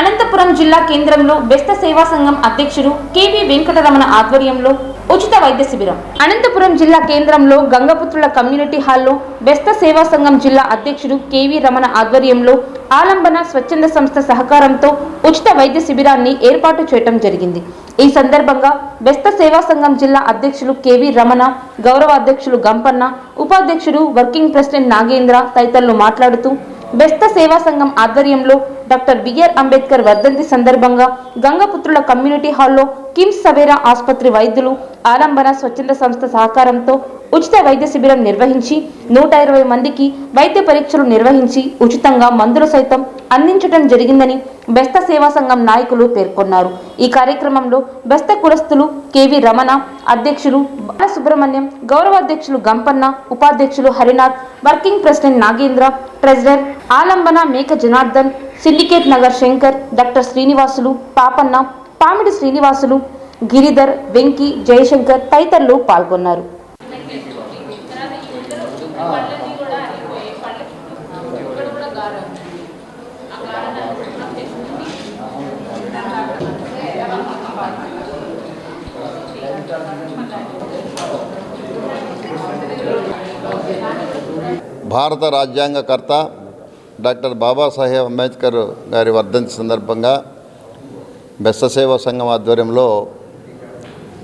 అనంతపురం జిల్లా కేంద్రంలో బెస్త సేవా సంఘం అధ్యక్షుడు కెవి వెంకటరమణ ఆధ్వర్యంలో ఉచిత వైద్య శిబిరం. అనంతపురం జిల్లా కేంద్రంలో గంగపుత్రుల కమ్యూనిటీ హాల్లో బెస్త సేవా సంఘం జిల్లా అధ్యక్షుడు కెవి రమణ ఆధ్వర్యంలో ఆలంబన స్వచ్ఛంద సంస్థ సహకారంతో ఉచిత వైద్య శిబిరాన్ని ఏర్పాటు చేయడం జరిగింది. ఈ సందర్భంగా బెస్త సేవా సంఘం జిల్లా అధ్యక్షులు కెవి రమణ గౌరవ అధ్యక్షులు గంపన్న ఉపాధ్యక్షుడు వర్కింగ్ ప్రెసిడెంట్ నాగేంద్ర తదితరులు మాట్లాడుతూ బెస్త సేవా సంఘం ఆధ్వర్యంలో డాక్టర్ బిఆర్ అంబేద్కర్ వర్ధంతి సందర్భంగా గంగపుత్రుల కమ్యూనిటీ హాల్లో కిమ్స్ సవేరా ఆసుపత్రి వైద్యులు ఆలంబన స్వచ్ఛంద సంస్థ సహకారంతో ఉచిత వైద్య శిబిరం నిర్వహించి నూట ఇరవై మందికి వైద్య పరీక్షలు నిర్వహించి ఉచితంగా మందులు సైతం అందించడం జరిగిందని బెస్త సేవా సంఘం నాయకులు పేర్కొన్నారు. ఈ కార్యక్రమంలో బెస్త కులస్తులు కెవి రమణ అధ్యక్షులు బాలసుబ్రహ్మణ్యం గౌరవ అధ్యక్షులు గంపన్న ఉపాధ్యక్షులు Harinath working president Nagendra treasurer Alambana Meka Janardhan Syndicate Nagar Shankar doctor Srinivasulu Papanna Pamidi Srinivasulu Giridhar Venki Jayashankar తదితరులు పాల్గొన్నారు. భారత రాజ్యాంగకర్త డాక్టర్ బాబాసాహెబ్ అంబేద్కర్ గారి వర్ధంతి సందర్భంగా బెస్త సంఘం ఆధ్వర్యంలో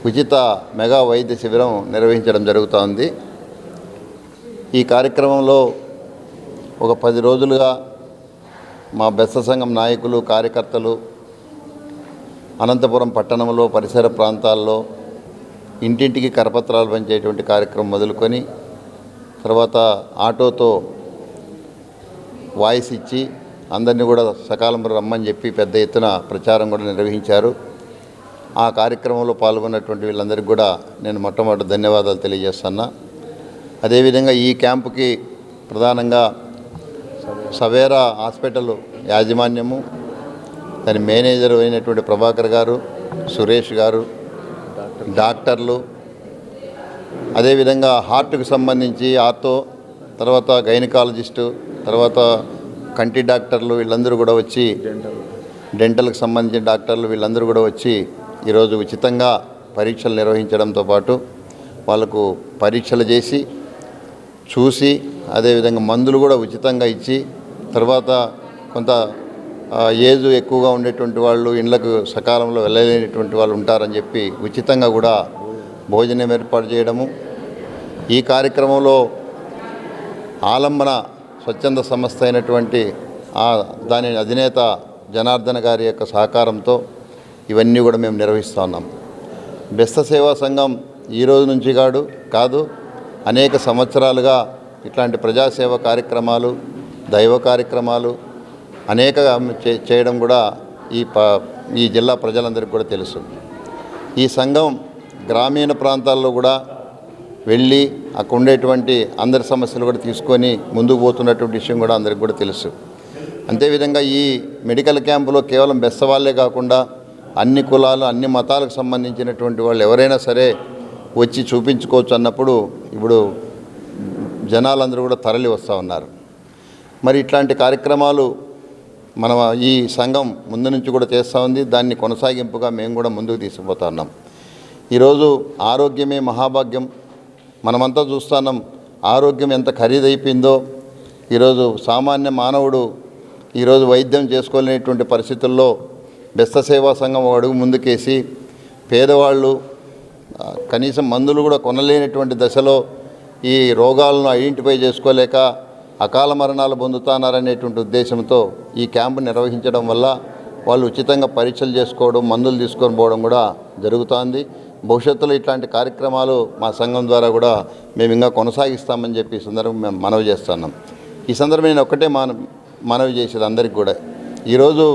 ఉచిత మెగా వైద్య శిబిరం నిర్వహించడం జరుగుతోంది. ఈ కార్యక్రమంలో ఒక పది రోజులుగా మా బెస్త సంఘం నాయకులు కార్యకర్తలు అనంతపురం పట్టణంలో పరిసర ప్రాంతాల్లో ఇంటింటికి కరపత్రాలు పంచేటువంటి కార్యక్రమం మొదలుకొని తర్వాత ఆటోతో వాయిస్ ఇచ్చి అందరినీ కూడా సకాలంలో రమ్మని చెప్పి పెద్ద ఎత్తున ప్రచారం కూడా నిర్వహించారు. ఆ కార్యక్రమంలో పాల్గొన్నటువంటి వీళ్ళందరికీ కూడా నేను మొట్టమొదటి ధన్యవాదాలు తెలియజేస్తున్నా. అదేవిధంగా ఈ క్యాంపుకి ప్రధానంగా సవేరా హాస్పిటల్ యాజమాన్యము దాని మేనేజర్ అయినటువంటి ప్రభాకర్ గారు సురేష్ గారు డాక్టర్లు అదేవిధంగా హార్ట్కు సంబంధించి ఆర్తో తర్వాత గైనకాలజిస్టు తర్వాత కంటి డాక్టర్లు వీళ్ళందరూ కూడా వచ్చి డెంటల్కి సంబంధించిన డాక్టర్లు వీళ్ళందరూ కూడా వచ్చి ఈరోజు ఉచితంగా పరీక్షలు నిర్వహించడంతో పాటు వాళ్ళకు పరీక్షలు చేసి చూసి అదేవిధంగా మందులు కూడా ఉచితంగా ఇచ్చి తర్వాత కొంత ఏజ్ ఎక్కువగా ఉండేటువంటి వాళ్ళు ఇండ్లకు సకాలంలో వెళ్ళలేనటువంటి వాళ్ళు ఉంటారని చెప్పి ఉచితంగా కూడా భోజనం ఏర్పాటు చేయడము. ఈ కార్యక్రమంలో ఆలంబన స్వచ్ఛంద సంస్థ అయినటువంటి దాని అధినేత జనార్దన గారి యొక్క సహకారంతో ఇవన్నీ కూడా మేము నిర్వహిస్తూ ఉన్నాం. బెస్త సేవా సంఘం ఈ రోజు నుంచి కాడు కాదు అనేక సంవత్సరాలుగా ఇట్లాంటి ప్రజాసేవ కార్యక్రమాలు దైవ కార్యక్రమాలు అనేక చేయడం కూడా ఈ ప ఈ జిల్లా ప్రజలందరికీ కూడా తెలుసు. ఈ సంఘం గ్రామీణ ప్రాంతాల్లో కూడా వెళ్ళి అక్కడ ఉండేటువంటి అందరి సమస్యలు కూడా తీసుకొని ముందుకు పోతున్నటువంటి విషయం కూడా అందరికి కూడా తెలుసు. అంతేవిధంగా ఈ మెడికల్ క్యాంపులో కేవలం బెస్త వాళ్ళే కాకుండా అన్ని కులాలు అన్ని మతాలకు సంబంధించినటువంటి వాళ్ళు ఎవరైనా సరే వచ్చి చూపించుకోవచ్చు అన్నప్పుడు ఇప్పుడు జనాలందరూ కూడా తరలి వస్తూ ఉన్నారు. మరి ఇట్లాంటి కార్యక్రమాలు మన ఈ సంఘం ముందు నుంచి కూడా చేస్తూ ఉంది. దాన్ని కొనసాగింపుగా మేము కూడా ముందుకు తీసుకుపోతున్నాం ఈరోజు ఆరోగ్యమే మహాభాగ్యం. మనమంతా చూస్తున్నాం ఆరోగ్యం ఎంత ఖరీదైపోయిందో. ఈరోజు సామాన్య మానవుడు ఈరోజు వైద్యం చేసుకోలేనటువంటి పరిస్థితుల్లో బెస్త సేవా సంఘం ఒక అడుగు ముందుకేసి పేదవాళ్ళు కనీసం మందులు కూడా కొనలేనటువంటి దశలో ఈ రోగాలను ఐడెంటిఫై చేసుకోలేక అకాల మరణాలు పొందుతున్నారనేటువంటి ఉద్దేశంతో ఈ క్యాంపు నిర్వహించడం వల్ల వాళ్ళు ఉచితంగా పరీక్షలు చేసుకోవడం మందులు తీసుకొని పోవడం కూడా జరుగుతోంది. భవిష్యత్తులో ఇట్లాంటి కార్యక్రమాలు మా సంఘం ద్వారా కూడా మేము ఇంకా కొనసాగిస్తామని చెప్పి ఈ సందర్భం మేము మనవి చేస్తున్నాం. ఈ సందర్భం నేను ఒక్కటే మన మనవి చేసేది అందరికి కూడా. ఈరోజు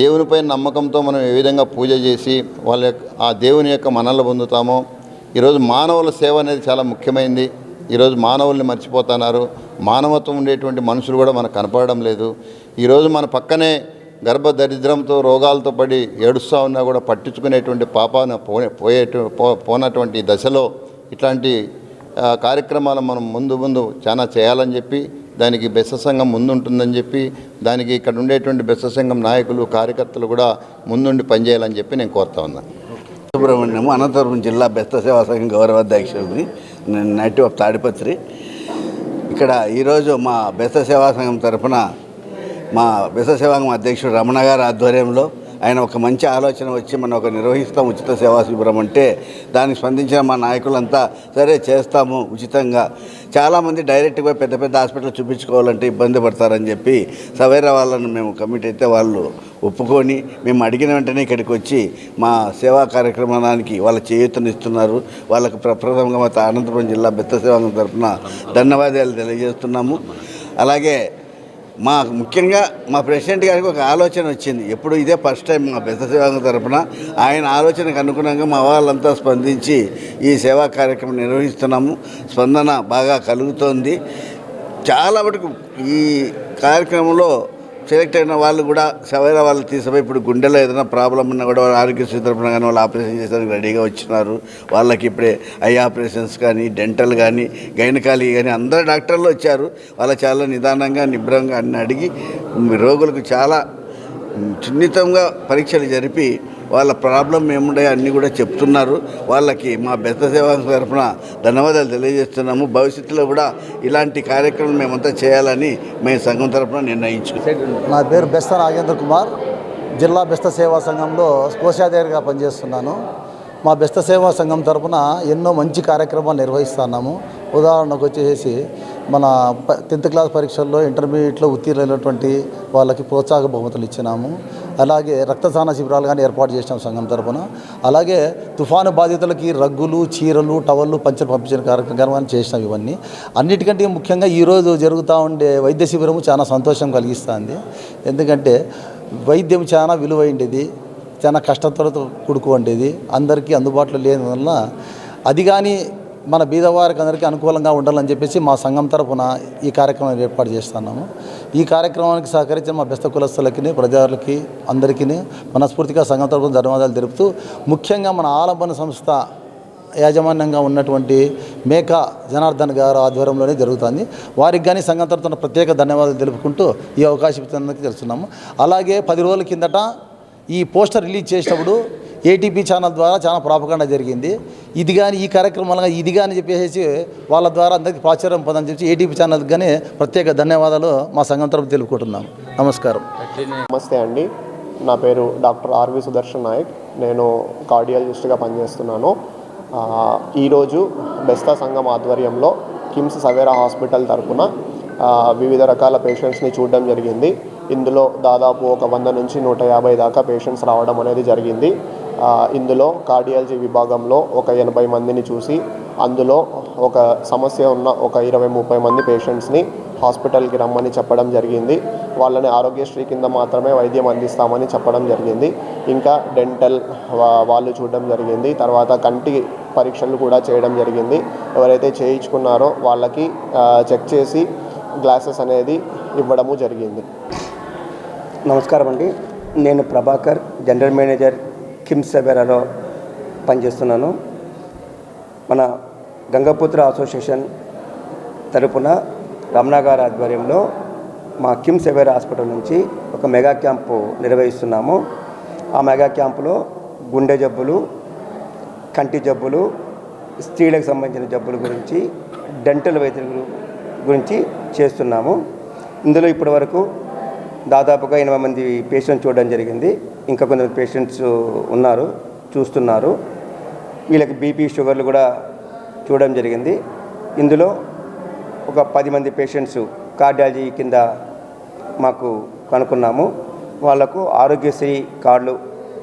దేవునిపై నమ్మకంతో మనం ఏ విధంగా పూజ చేసి వాళ్ళ యొక్క ఆ దేవుని యొక్క మనల్ని పొందుతామో ఈరోజు మానవుల సేవ అనేది చాలా ముఖ్యమైనది ఈరోజు మానవుల్ని మర్చిపోతున్నారు. మానవత్వం ఉండేటువంటి మనుషులు కూడా మనకు కనపడడం లేదు. ఈరోజు మన పక్కనే గర్భ దరిద్రంతో రోగాలతో పడి ఏడుస్తూ ఉన్నా కూడా పట్టించుకునేటువంటి పాపాన పోయే పోయేటు పో పోనటువంటి దశలో ఇట్లాంటి కార్యక్రమాలు మనం ముందు ముందు చాలా చేయాలని చెప్పి దానికి బెస్స సంఘం ముందుంటుందని చెప్పి దానికి ఇక్కడ ఉండేటువంటి బెస్స సంఘం నాయకులు కార్యకర్తలు కూడా ముందుండి పనిచేయాలని చెప్పి నేను కోరుతా ఉన్నాను సుబ్రహ్మణ్యము అనంతపురం జిల్లా బెస్త సేవా సంఘం గౌరవాధ్యక్షుడిని నేటివ్ ఆఫ్ తాడిపత్రి. ఇక్కడ ఈరోజు మా బెస్త సేవా సంఘం తరఫున మా బెస్త సేవా సంఘం అధ్యక్షుడు రమణ గారి ఆధ్వర్యంలో ఆయన ఒక మంచి ఆలోచన వచ్చి మనం ఒక నిర్వహిస్తాం ఉచిత సేవా శిబిరం అంటే దానికి స్పందించిన మా నాయకులంతా సరే చేస్తాము ఉచితంగా. చాలామంది డైరెక్ట్గా పెద్ద పెద్ద హాస్పిటల్ చూపించుకోవాలంటే ఇబ్బంది పడతారని చెప్పి సవేరా వాళ్ళను మేము కమిటీ అయితే వాళ్ళు ఒప్పుకొని మేము అడిగిన వెంటనే ఇక్కడికి వచ్చి మా సేవా కార్యక్రమానికి వాళ్ళ చేయూతనిస్తున్నారు వాళ్ళకు ప్రప్రథమంగా మా అనంతపురం జిల్లా బెత్త సేవాంగం తరఫున ధన్యవాదాలు తెలియజేస్తున్నాము. అలాగే మా ముఖ్యంగా మా ప్రెసిడెంట్ గారికి ఒక ఆలోచన వచ్చింది. ఎప్పుడు ఇదే ఫస్ట్ టైం మా పెద్ద సేవాంగం తరఫున ఆయన ఆలోచనకు అనుగుణంగా మా వాళ్ళంతా స్పందించి ఈ సేవా కార్యక్రమం నిర్వహిస్తున్నాము. స్పందన బాగా కలుగుతోంది. చాలా మటుకు ఈ కార్యక్రమంలో సెలెక్ట్ అయిన వాళ్ళు కూడా సవైన వాళ్ళు తీసుకుపోయి ఇప్పుడు గుండెలో ఏదైనా ప్రాబ్లం ఉన్నా కూడా వాళ్ళు ఆరోగ్య తరపున కానీ వాళ్ళు ఆపరేషన్ చేసేందుకు రెడీగా వచ్చినారు. వాళ్ళకి ఇప్పుడే ఐ ఆపరేషన్స్ కానీ డెంటల్ కానీ గైనకాలజీ కానీ అందరు డాక్టర్లు వచ్చారు. వాళ్ళు చాలా నిదానంగా నిబ్రంగా అన్ని అడిగి రోగులకు చాలా సున్నితంగా పరీక్షలు జరిపి వాళ్ళ ప్రాబ్లం ఏముండే అన్నీ కూడా చెప్తున్నారు. వాళ్ళకి మా బెత్త సేవా తరఫున ధన్యవాదాలు తెలియజేస్తున్నాము. భవిష్యత్తులో కూడా ఇలాంటి కార్యక్రమం మేమంతా చేయాలని మేము సంఘం తరఫున నిర్ణయించుకున్నాం. నా పేరు బెస్త రాజేంద్ర కుమార్. జిల్లా బెస్త సేవా సంఘంలో కోశాధికారిగా పనిచేస్తున్నాను. మా బెస్త సేవా సంఘం తరఫున ఎన్నో మంచి కార్యక్రమాలు నిర్వహిస్తున్నాము. ఉదాహరణకు వచ్చేసి మన టెన్త్ క్లాస్ పరీక్షల్లో ఇంటర్మీడియట్లో ఉత్తీర్ణులైనటువంటి వాళ్ళకి ప్రోత్సాహక బహుమతులు ఇచ్చినాము. అలాగే రక్తదాన శిబిరాలు కానీ ఏర్పాటు చేసినాం సంఘం తరఫున అలాగే తుఫాను బాధితులకి రగ్గులు చీరలు టవళ్ళు పంచలు పంపించిన కార్యక్రమాన్ని చేసినాం ఇవన్నీ. అన్నిటికంటే ముఖ్యంగా ఈరోజు జరుగుతూ ఉండే వైద్య శిబిరము చాలా సంతోషం కలిగిస్తుంది. ఎందుకంటే వైద్యం చాలా విలువైండేది చాలా కష్టతలతో కూడుకోండేది అందరికీ అందుబాటులో లేని వల్ల అది కానీ మన బీదవారికి అందరికీ అనుకూలంగా ఉండాలని చెప్పేసి మా సంఘం తరపున ఈ కార్యక్రమం ఏర్పాటు చేస్తున్నాము. ఈ కార్యక్రమానికి సహకరించిన మా బెస్త కులస్తులకి ప్రజలకి అందరికీ మనస్ఫూర్తిగా సంఘం తరపున ధన్యవాదాలు తెలుపుతూ ముఖ్యంగా మన ఆలంబన సంస్థ యాజమాన్యంగా ఉన్నటువంటి మేకా జనార్దన్ గారు ఆధ్వర్యంలోనే జరుగుతుంది. వారికి కానీ సంఘం తరపున ప్రత్యేక ధన్యవాదాలు తెలుపుకుంటూ ఈ అవకాశం తెలుస్తున్నాము. అలాగే పది రోజుల కిందట ఈ పోస్టర్ రిలీజ్ చేసినప్పుడు ఏటీపీ ఛానల్ ద్వారా చాలా ప్రాపకాండ జరిగింది. ఇది కానీ ఈ కార్యక్రమాలుగా ఇది కానీ చెప్పేసి వాళ్ళ ద్వారా అందరికీ ప్రాచుర్యం పొందని చెప్పి ఏటీపీ ఛానల్కి కానీ ప్రత్యేక ధన్యవాదాలు మా సంఘం తరపు తెలుపుకుంటున్నాం. నమస్కారం. నమస్తే అండి. నా పేరు డాక్టర్ ఆర్వి సుదర్శన్ నాయక్. నేను కార్డియాలజిస్ట్గా పనిచేస్తున్నాను. ఈరోజు బెస్తా సంఘం ఆధ్వర్యంలో కిమ్స్ సవేరా హాస్పిటల్ తరఫున వివిధ రకాల పేషెంట్స్ని చూడడం జరిగింది. ఇందులో దాదాపు ఒక వంద నుంచి నూట యాభై దాకా పేషెంట్స్ రావడం అనేది జరిగింది. ఇందులో కార్డియాలజీ విభాగంలో ఒక ఎనభై మందిని చూసి అందులో ఒక సమస్య ఉన్న ఒక ఇరవై ముప్పై మంది పేషెంట్స్ని హాస్పిటల్కి రమ్మని చెప్పడం జరిగింది. వాళ్ళని ఆరోగ్యశ్రీ కింద మాత్రమే వైద్యం అందిస్తామని చెప్పడం జరిగింది. ఇంకా డెంటల్ వాళ్ళు చూడడం జరిగింది. తర్వాత కంటి పరీక్షలు కూడా చేయడం జరిగింది. ఎవరైతే చేయించుకున్నారో వాళ్ళకి చెక్ చేసి గ్లాసెస్ అనేది ఇవ్వడము జరిగింది. నమస్కారం అండి నేను ప్రభాకర్ జనరల్ మేనేజర్ కిమ్స్ పనిచేస్తున్నాను. మన గంగపుత్ర అసోసియేషన్ తరపున రమణ గారి ఆధ్వర్యంలో మా కిమ్స్ సెవెరా హాస్పిటల్ నుంచి ఒక మెగా క్యాంపు నిర్వహిస్తున్నాము. ఆ మెగా క్యాంపులో గుండె జబ్బులు కంటి జబ్బులు స్త్రీలకు సంబంధించిన జబ్బుల గురించి డెంటల్ వైద్యుల గురించి చేస్తున్నాము. ఇందులో ఇప్పటి వరకు దాదాపుగా ఎనభై మంది పేషెంట్ చూడడం జరిగింది. ఇంకా కొంతమంది పేషెంట్స్ ఉన్నారు చూస్తున్నారు. వీళ్ళకి బీపీ షుగర్లు కూడా చూడడం జరిగింది. ఇందులో ఒక పది మంది పేషెంట్స్ కార్డియాలజీ కింద మాకు కనుక్కున్నాము. వాళ్ళకు ఆరోగ్యశ్రీ కార్డులు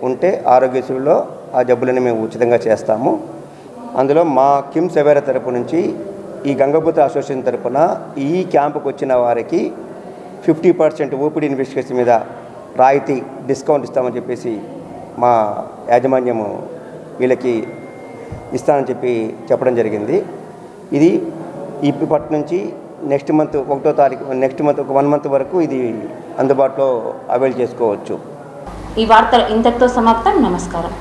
ఉంటే ఆరోగ్యశ్రీలో ఆ జబ్బులని మేము ఉచితంగా చేస్తాము. అందులో మా కిమ్స్ సెవేర తరపు నుంచి ఈ గంగభూత అసోసియేషన్ తరపున ఈ క్యాంపుకు వచ్చిన వారికి ఫిఫ్టీ పర్సెంట్ ఓపీడీ ఇన్వెస్టిగేషన్ మీద రాయితీ డిస్కౌంట్ ఇస్తామని చెప్పేసి మా యాజమాన్యము వీళ్ళకి ఇస్తానని చెప్పి చెప్పడం జరిగింది. ఇది ఇప్పటి నుంచి నెక్స్ట్ మంత్ ఒకటో తారీఖు నెక్స్ట్ మంత్ ఒక వన్ మంత్ వరకు ఇది అందుబాటులో అవైల్ చేసుకోవచ్చు. ఈ వార్తలు ఇంతటితో సమాప్తం. నమస్కారం.